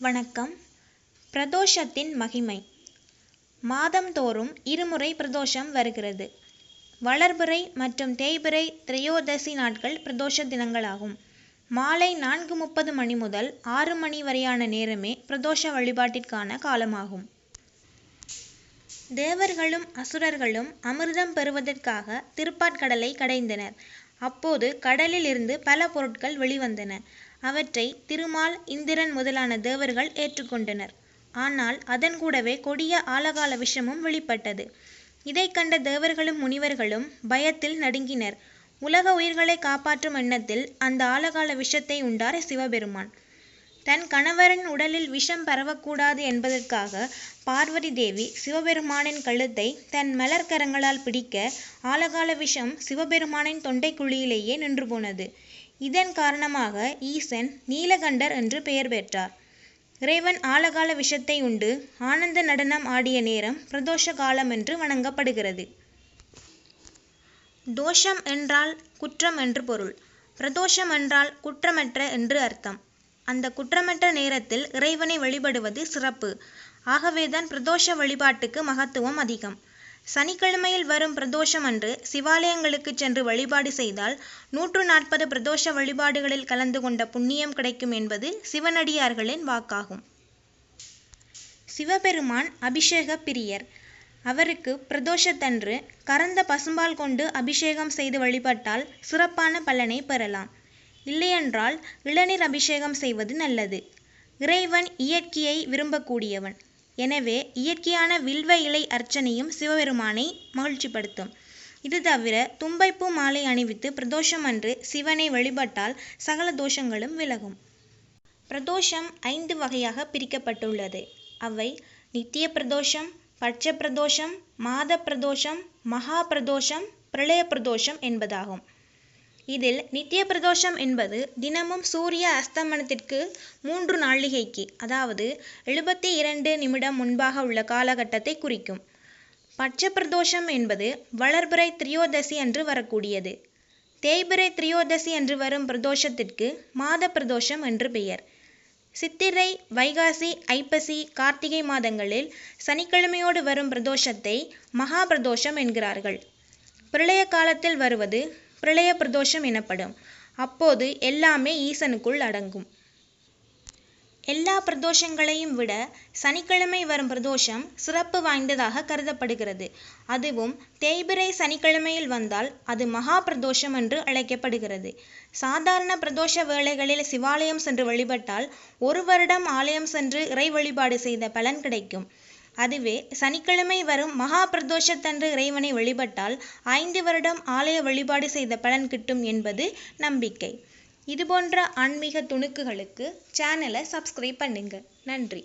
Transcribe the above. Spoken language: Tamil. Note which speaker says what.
Speaker 1: வணக்கம். பிரதோஷத்தின் மகிமை. மாதந்தோறும் இருமுறை பிரதோஷம் வருகிறது. வளர்பிறை மற்றும் தேய்பிறை திரையோதசி நாட்கள் பிரதோஷ தினங்களாகும். மாலை நான்கு முப்பது மணி முதல் ஆறு மணி வரையான நேரமே பிரதோஷ வழிபாட்டிற்கான காலமாகும். தேவர்களும் அசுரர்களும் அமிர்தம் பெறுவதற்காக திருப்பாற்கடலை கடைந்தனர். அப்போது கடலில் இருந்து பல பொருட்கள் வெளிவந்தன. அவற்றை திருமால் இந்திரன் முதலான தேவர்கள் ஏற்றுக்கொண்டனர். ஆனால் அதன் கூடவே கொடிய ஆலகால விஷமும் வெளிப்பட்டது. இதை கண்ட தேவர்களும் முனிவர்களும் பயத்தில் நடுங்கினர். உலக உயிர்களை காப்பாற்றும் எண்ணத்தில் அந்த ஆலகால விஷத்தை உண்டார் சிவபெருமான் தன் கணவரின் உடலில் விஷம் பரவக்கூடாது என்பதற்காக பார்வதி தேவி சிவபெருமானின் கழுத்தை தன் மலர்க்கரங்களால் பிடிக்க ஆலகால விஷம் சிவபெருமானின் தொண்டைக்குழியிலேயே நின்று போனது. இதன் காரணமாக ஈசன் நீலகண்டர் என்று பெயர் பெற்றார். இறைவன் ஆலகால விஷத்தை உண்டு ஆனந்த நடனம் ஆடிய நேரம் பிரதோஷ காலம் என்று வணங்கப்படுகிறது. தோஷம் என்றால் குற்றம் என்று பொருள். பிரதோஷம் என்றால் குற்றமற்ற என்று அர்த்தம். அந்த குற்றமற்ற நேரத்தில் இறைவனை வழிபடுவது சிறப்பு. ஆகவேதான் பிரதோஷ வழிபாட்டுக்கு மகத்துவம் அதிகம். சனிக்கிழமையில் வரும் பிரதோஷம் அன்று சிவாலயங்களுக்கு சென்று வழிபாடு செய்தால் நூற்று நாற்பது பிரதோஷ வழிபாடுகளில் கலந்து கொண்ட புண்ணியம் கிடைக்கும் என்பது சிவனடியார்களின் வாக்காகும். சிவபெருமான் அபிஷேக பிரியர். அவருக்கு பிரதோஷத்தன்று கறந்த பசும்பால் கொண்டு அபிஷேகம் செய்து வழிபட்டால் சிறப்பான பலனை பெறலாம். இல்லையென்றால் இளநீர் அபிஷேகம் செய்வது நல்லது. இறைவன் இயற்கையை விரும்பக்கூடியவன். எனவே இயற்கையான வில்வ இலை அர்ச்சனையும் சிவபெருமானை மகிழ்ச்சிப்படுத்தும். இது தவிர தும்பைப்பூ மாலை அணிவித்து பிரதோஷம் அன்று சிவனை வழிபட்டால் சகல தோஷங்களும் விலகும். பிரதோஷம் ஐந்து வகையாக பிரிக்கப்பட்டுள்ளது. அவை நித்திய பிரதோஷம் பட்ச பிரதோஷம் மாத பிரதோஷம் மகா பிரதோஷம் பிரளய பிரதோஷம் என்பதாகும். இதில் நித்திய பிரதோஷம் என்பது தினமும் சூரிய அஸ்தமனத்திற்கு மூன்று நாழிகைக்கு அதாவது எழுபத்தி இரண்டு நிமிடம் முன்பாக உள்ள காலகட்டத்தை குறிக்கும். பட்ச பிரதோஷம் என்பது வளர்பிறை திரியோதசி அன்று வரக்கூடியது. தேய்பிறை திரியோதசி அன்று வரும் பிரதோஷத்திற்கு மாத பிரதோஷம் என்று பெயர். சித்திரை வைகாசி ஐப்பசி கார்த்திகை மாதங்களில் சனிக்கிழமையோடு வரும் பிரதோஷத்தை மகா பிரதோஷம் என்கிறார்கள். பிரளய காலத்தில் வருவது பிரளய பிரதோஷம் எனப்படும். அப்போது எல்லாமே ஈசனுக்குள் அடங்கும். எல்லா பிரதோஷங்களையும் விட சனிக்கிழமை வரும் பிரதோஷம் சிறப்பு வாய்ந்ததாக கருதப்படுகிறது. அதுவும் தேய்பிறை சனிக்கிழமையில் வந்தால் அது மகா பிரதோஷம் என்று அழைக்கப்படுகிறது. சாதாரண பிரதோஷ வேளைகளில் சிவாலயம் சென்று வழிபட்டால் ஒரு வருடம் ஆலயம் சென்று இறை வழிபாடு செய்த பலன் கிடைக்கும். அதுவே சனிக்கிழமை வரும் மகா பிரதோஷத்தன்று இறைவனை வழிபட்டால் ஐந்து வருடம் ஆலய வழிபாடு செய்த பலன் கிட்டும் என்பது நம்பிக்கை. இதுபோன்ற ஆன்மீக துணுக்குகளுக்கு சேனலை சப்ஸ்கிரைப் பண்ணுங்கள் நன்றி.